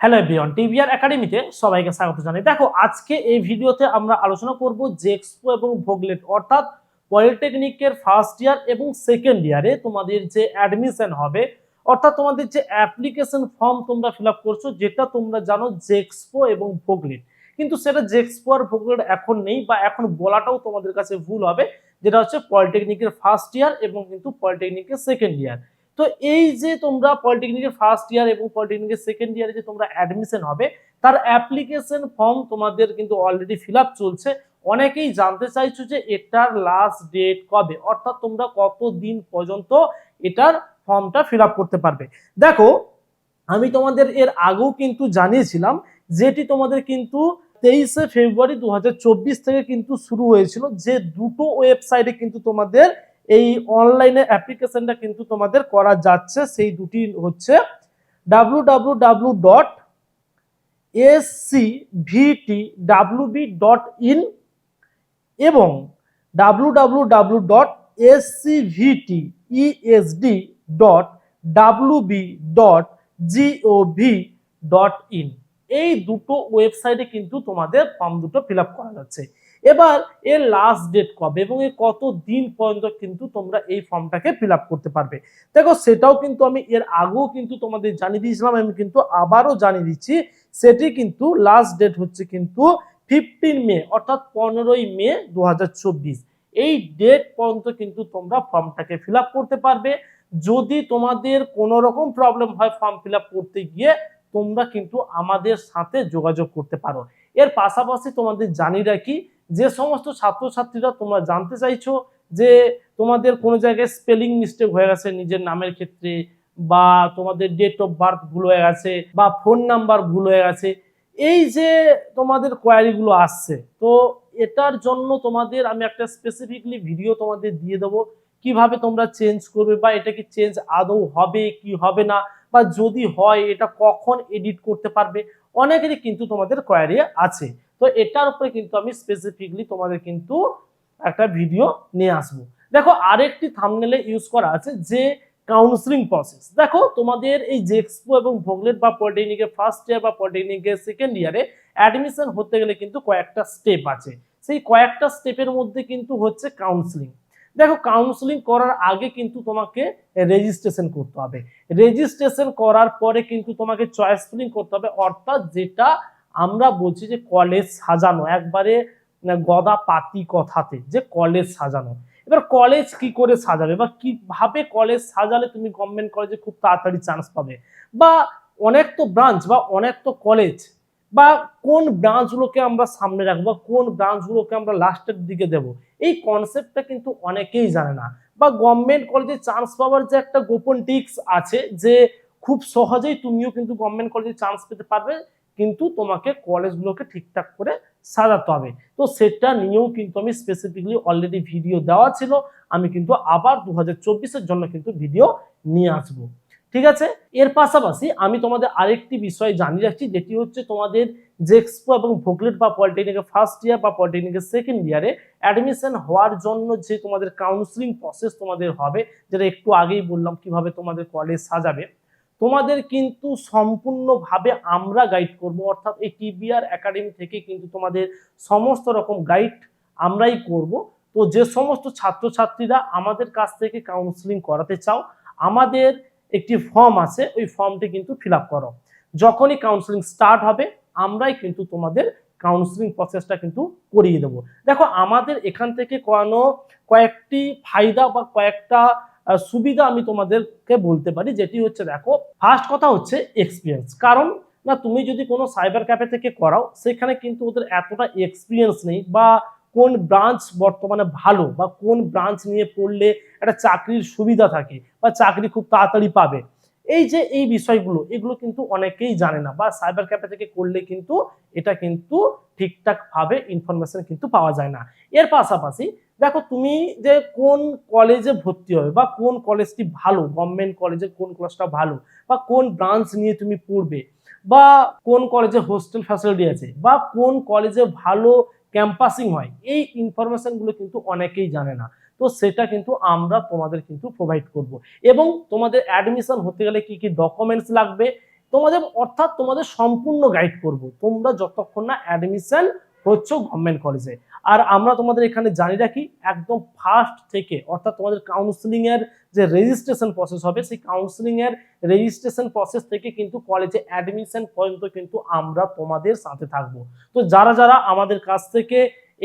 Hello everyone TVR একাডেমিতে সবাইকে স্বাগত জানাই। দেখো, আজকে এই ভিডিওতে আমরা আলোচনা করব জেক্সপো এবং ভোগলেট, অর্থাৎ পলিটেকনিকের ফার্স্ট ইয়ার এবং সেকেন্ড ইয়ারে তোমাদের যে অ্যাডমিশন হবে, অর্থাৎ তোমাদের যে অ্যাপ্লিকেশন ফর্ম তোমরা ফিল আপ করছ, যেটা তোমরা জানো জেক্সপো এবং ভোগলেট। কিন্তু সেটা জেক্সপো আর ভোগলেট এখন নেই বা এখন বলাটাও তোমাদের কাছে ভুল হবে, যেটা হচ্ছে পলিটেকনিকের ফার্স্ট ইয়ার এবং কিন্তু পলিটেকনিকের সেকেন্ড ইয়ার তো এই যে তোমরা পলিটেকনিকের ফার্স্ট ইয়ার এবং পলিটেকনিকের সেকেন্ড ইয়ারে যে তোমরা অ্যাডমিশন হবে, তার অ্যাপ্লিকেশন ফর্ম তোমাদের কিন্তু অলরেডি ফিল চলছে। অনেকেই জানতে চাইছো যে এটার লাস্ট ডেট কবে? অর্থাৎ তোমরা কত দিন পর্যন্ত এটার ফর্মটা ফিল করতে পারবে? দেখো, আমি তোমাদের এর আগেও কিন্তু জানিয়েছিলাম, যেটি তোমাদের কিন্তু তেইশে ফেব্রুয়ারি দু হাজার চব্বিশ থেকে কিন্তু শুরু হয়েছিল, যে দুটো ওয়েবসাইটে কিন্তু তোমাদের এই অনলাইনে অ্যাপ্লিকেশনটা কিন্তু তোমাদের করা যাচ্ছে। সেই দুটি হচ্ছে W W W dot S C VT WB dot in এবং W W W dot S C VT ESD dot WB dot GOV dot in এই দুটো ওয়েবসাইটে কিন্তু তোমাদের ফর্ম দুটো ফিল করা যাচ্ছে। এবার এর লাস্ট ডেট কবে এবং এর কত দিন পর্যন্ত কিন্তু তোমরা এই ফর্মটাকে ফিল করতে পারবে। দেখো, সেটাও কিন্তু আমি এর আগেও কিন্তু তোমাদের জানিয়ে দিয়েছিলাম, আমি কিন্তু আবারও জানিয়ে দিচ্ছি, সেটি কিন্তু লাস্ট ডেট হচ্ছে কিন্তু ফিফটিন মে, অর্থাৎ পনেরোই মে দু হাজার চব্বিশ। এই ডেট পর্যন্ত কিন্তু তোমরা ফর্মটাকে ফিল করতে পারবে। যদি তোমাদের কোনো রকম প্রবলেম হয় ফর্ম ফিল করতে গিয়ে, তোমরা কিন্তু আমাদের সাথে যোগাযোগ করতে পারো। এর পাশাপাশি তোমাদের জানি রাখি যে সমস্ত ছাত্রছাত্রীরা তোমরা জানতে চাইছো যে তোমাদের কোনো জায়গায় স্পেলিং মিস্টেক হয়ে গেছে নিজের নামের ক্ষেত্রে বা তোমাদের ডেট অফ বার্থ ভুল হয়ে গেছে বা ফোন নাম্বার ভুল হয়ে গেছে, এই যে তোমাদের কোয়ারিগুলো আসছে, তো এটার জন্য তোমাদের আমি একটা স্পেসিফিকলি ভিডিও তোমাদের দিয়ে দেবো, কীভাবে তোমরা চেঞ্জ করবে বা এটা কি চেঞ্জ আদৌ হবে, কি হবে না, বা যদি হয় এটা কখন এডিট করতে পারবে, অনেকেরই কিন্তু তোমাদের কোয়ারি আছে। তো এটার উপরে কিন্তু আমি স্পেসিফিকলি তোমাদের কিন্তু একটা ভিডিও নিয়ে আসব। দেখো, আরেকটি থামনেলে ইউজ করা আছে যে কাউন্সিলিং প্রসেস দেখো, তোমাদের এই জেক্সপো এবং ভোগলেট বা পলিটেকনিকের ফার্স্ট ইয়ার বা পলিটেকনিকের সেকেন্ড ইয়ারে অ্যাডমিশন হতে গেলে কিন্তু কয়েকটা স্টেপ আছে। সেই কয়েকটা স্টেপের মধ্যে কিন্তু হচ্ছে কাউন্সিলিং দেখো কাউন্সিলিং করার আগে কিন্তু তোমাকে রেজিস্ট্রেশন করতে হবে। রেজিস্ট্রেশন করার পরে কিন্তু তোমাকে চয়েস ফিলিং করতে হবে, অর্থাৎ যেটা আমরা বলছি যে কলেজ সাজানো, একবারে গদা পাতি কথাতে যে কলেজ সাজানো। এবার কলেজ কি করে সাজাবে বা কীভাবে কলেজ সাজালে তুমি গভর্নমেন্ট কলেজে খুব তাড়াতাড়ি চান্স পাবে? বা অনেক তো ব্রাঞ্চ বা অনেক তো কলেজ বা কোন ব্রাঞ্চগুলোকে আমরা সামনে রাখব বা কোন ব্রাঞ্চগুলোকে আমরা লাস্টের দিকে দেব? এই কনসেপ্টটা কিন্তু অনেকেই জানে না। বা গভর্নমেন্ট কলেজে চান্স পাওয়ার যে একটা গোপন টিক্স আছে যে খুব সহজেই তুমিও কিন্তু গভর্নমেন্ট কলেজে চান্স পেতে পারবে। কিন্তু তোমাকে কলেজগুলোকে ঠিকঠাক করে সাজাতে হবে। তো সেটা নিয়েও কিন্তু আমি স্পেসিফিকলি অলরেডি ভিডিও দেওয়া ছিল। আমি কিন্তু আবার দু হাজার জন্য কিন্তু ভিডিও নিয়ে আসব। ঠিক আছে? এর পাশাপাশি আমি তোমাদের আরেকটি বিষয় জানিয়ে রাখছি, যেটি হচ্ছে তোমাদের জেক্সপো এবং ভোগলেট বা পলিটেকনিকের ফার্স্ট ইয়ার বা পলিটেকনিকের সেকেন্ড ইয়ারে অ্যাডমিশন হওয়ার জন্য যে তোমাদের কাউন্সিলিং প্রসেস তোমাদের হবে, যেটা একটু আগেই বললাম কীভাবে তোমাদের কলেজ সাজাবে। তোমাদের কিন্তু সম্পূর্ণভাবে আমরা গাইড করব। অর্থাৎ এই টিবিআর একাডেমি থেকে কিন্তু তোমাদের সমস্ত রকম গাইড আমরাই করব। তো যে সমস্ত ছাত্রছাত্রীরা আমাদের কাছ থেকে কাউন্সিলিং করাতে চাও, আমাদের একটি ফর্ম আছে, ওই ফর্মটি কিন্তু ফিল আপ করো। যখনই কাউন্সিলিং স্টার্ট হবে, আমরাই কিন্তু তোমাদের কাউন্সিলিং প্রসেসটা কিন্তু করিয়ে দেবো। দেখো, আমাদের এখান থেকে করানো কয়েকটি ফায়দা বা কয়েকটা সুবিধা আমি তোমাদেরকে বলতে পারি, যেটি হচ্ছে দেখো ফার্স্ট কথা হচ্ছে এক্সপিরিয়েন্স কারণ না, তুমি যদি কোনো সাইবার ক্যাফে থেকে করাও, সেখানে কিন্তু ওদের এতটা এক্সপিরিয়েন্স নেই বা কোন ব্রাঞ্চ বর্তমানে ভালো বা কোন ব্রাঞ্চ নিয়ে পড়লে একটা চাকরির সুবিধা থাকে বা চাকরি খুব তাড়াতাড়ি পাবে। এই যে এই বিষয়গুলো, এগুলো কিন্তু অনেকেই জানে না বা সাইবার ক্যাফে থেকে করলে কিন্তু এটা কিন্তু ঠিকঠাকভাবে ইনফরমেশন কিন্তু পাওয়া যায় না। এর পাশাপাশি দেখো তুমি যে কোন কলেজে ভর্তি হবে বা কোন কলেজটি ভালো গভর্নমেন্ট কলেজে কোন কলেজটা ভালো বা কোন ব্রাঞ্চ নিয়ে তুমি পড়বে বা কোন কলেজে হোস্টেল ফ্যাসিলিটি আছে বা কোন কলেজে ভালো ক্যাম্পাসিং হয়, এই ইনফরমেশনগুলো কিন্তু অনেকেই জানে না। তো সেটা কিন্তু আমরা তোমাদের কিন্তু প্রোভাইড করব। এবং তোমাদের অ্যাডমিশন হতে গেলে কি কি ডকুমেন্টস লাগবে, তোমাদের অর্থাৎ তোমাদের সম্পূর্ণ গাইড করব। তোমরা যতক্ষণ না অ্যাডমিশন হচ্ছে গভর্নমেন্ট কলেজে আর আমরা তোমাদের এখানে জানি রাখি, একদম ফার্স্ট থেকে, অর্থাৎ তোমাদের কাউন্সিলিং এর যে রেজিস্ট্রেশন প্রসেস হবে, সেই কাউন্সিলিং এর রেজিস্ট্রেশন প্রসেস থেকে কিন্তু কলেজে অ্যাডমিশন পর্যন্ত কিন্তু আমরা তোমাদের সাথে থাকব। তো যারা যারা আমাদের কাছ থেকে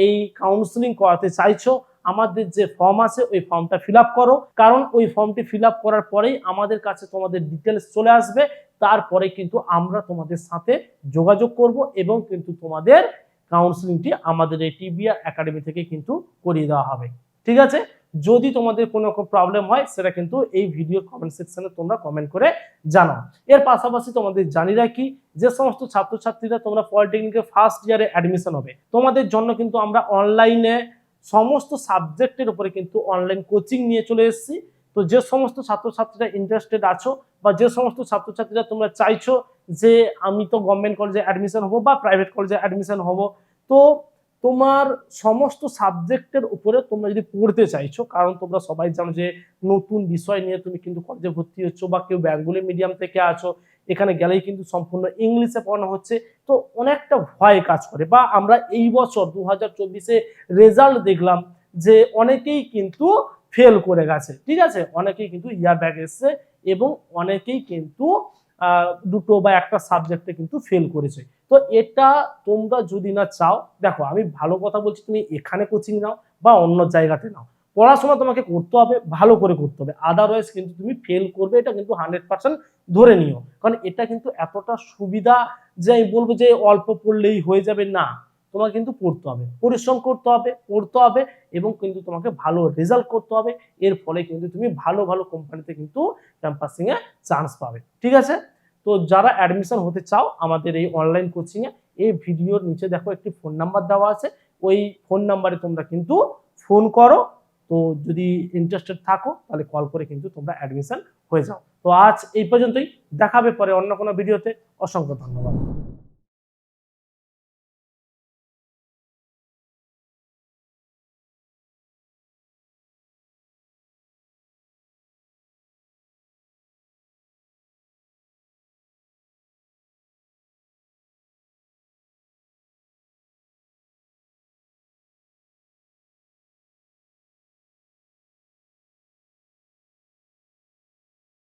এই কাউন্সিলিং করাতে চাইছো আমাদের যে ফর্ম আছে, ওই ফর্মটা ফিল করো। কারণ ওই ফর্মটি ফিল করার পরেই আমাদের কাছে তোমাদের ডিটেলস চলে আসবে। তারপরে কিন্তু আমরা তোমাদের সাথে যোগাযোগ করব এবং কিন্তু তোমাদের কাউন্সিলিংটি আমাদের এই টিবিআর একাডেমি থেকে কিন্তু করিয়ে দেওয়া হবে। ঠিক আছে? যদি তোমাদের কোনো রকম প্রবলেম হয়, সেটা কিন্তু এই ভিডিও কমেন্ট সেকশনে তোমরা কমেন্ট করে জানাও। এর পাশাপাশি তোমাদের জানি রাখি যে সমস্ত ছাত্রছাত্রীরা তোমরা পলিটেকনিকে ফার্স্ট ইয়ারে অ্যাডমিশন হবে। তোমাদের জন্য কিন্তু আমরা অনলাইনে সমস্ত সাবজেক্টের উপরে কিন্তু অনলাইন কোচিং নিয়ে চলে এসেছি। তো যে সমস্ত ছাত্রছাত্রীরা ইন্টারেস্টেড আছো বা যে সমস্ত ছাত্রছাত্রীরা তোমরা চাইছো যে আমি তো গভর্নমেন্ট কলেজে অ্যাডমিশন হব বা প্রাইভেট কলেজে অ্যাডমিশন হব, তো তোমার সমস্ত সাবজেক্টের উপরে তোমরা যদি পড়তে চাইছো, কারণ তোমরা সবাই জানো যে নতুন বিষয় নিয়ে তুমি কিন্তু কলেজে ভর্তি হচ্ছ বা কেউ বেঙ্গলি মিডিয়াম থেকে আছো এখানে গেলেই কিন্তু সম্পূর্ণ ইংলিশে পড়ানো হচ্ছে। তো অনেকটা ভয় কাজ করে। বা আমরা এই বছর দু হাজার চব্বিশে রেজাল্ট দেখলাম যে অনেকেই কিন্তু ফেল করে গেছে। ঠিক আছে? অনেকেই কিন্তু ইয়ার ব্যাগ এসছে এবং অনেকেই কিন্তু দুটো বা একটা সাবজেক্টে কিন্তু ফেল করেছে। তো এটা তোমরা যদি না চাও, দেখো আমি ভালো কথা বলছি, তুমি এখানে কোচিং নাও বা অন্য জায়গাতে নাও। পড়াশোনা তোমাকে করতে হবে, ভালো করে করতে হবে। আদারওয়াইজ কিন্তু তুমি ফেল করবে, এটা কিন্তু হান্ড্রেড পার্সেন্ট ধরে নিও। কারণ এটা কিন্তু এতটা সুবিধা যে আমি বলব যে অল্প পড়লেই হয়ে যাবে, না। তোমাকে কিন্তু পড়তে হবে, পরিশ্রম করতে হবে, পড়তে হবে এবং কিন্তু তোমাকে ভালো রেজাল্ট করতে হবে। এর ফলে কিন্তু তুমি ভালো ভালো কোম্পানিতে কিন্তু ক্যাম্পাসিং এ চান্স পাবে। ঠিক আছে? তো যারা অ্যাডমিশন হতে চাও, আমাদের এই অনলাইন কোচিংয়ে এই ভিডিওর নিচে দেখো একটি ফোন নাম্বার দেওয়া আছে। ওই ফোন নাম্বারে তোমরা কিন্তু ফোন করো। তো যদি ইন্টারেস্টেড থাকো তাহলে কল করে কিন্তু তোমরা অ্যাডমিশন হয়ে যাও। তো আজ এই পর্যন্তই। দেখাবে পরে অন্য কোনো ভিডিওতে অসংখ্য ধন্যবাদ।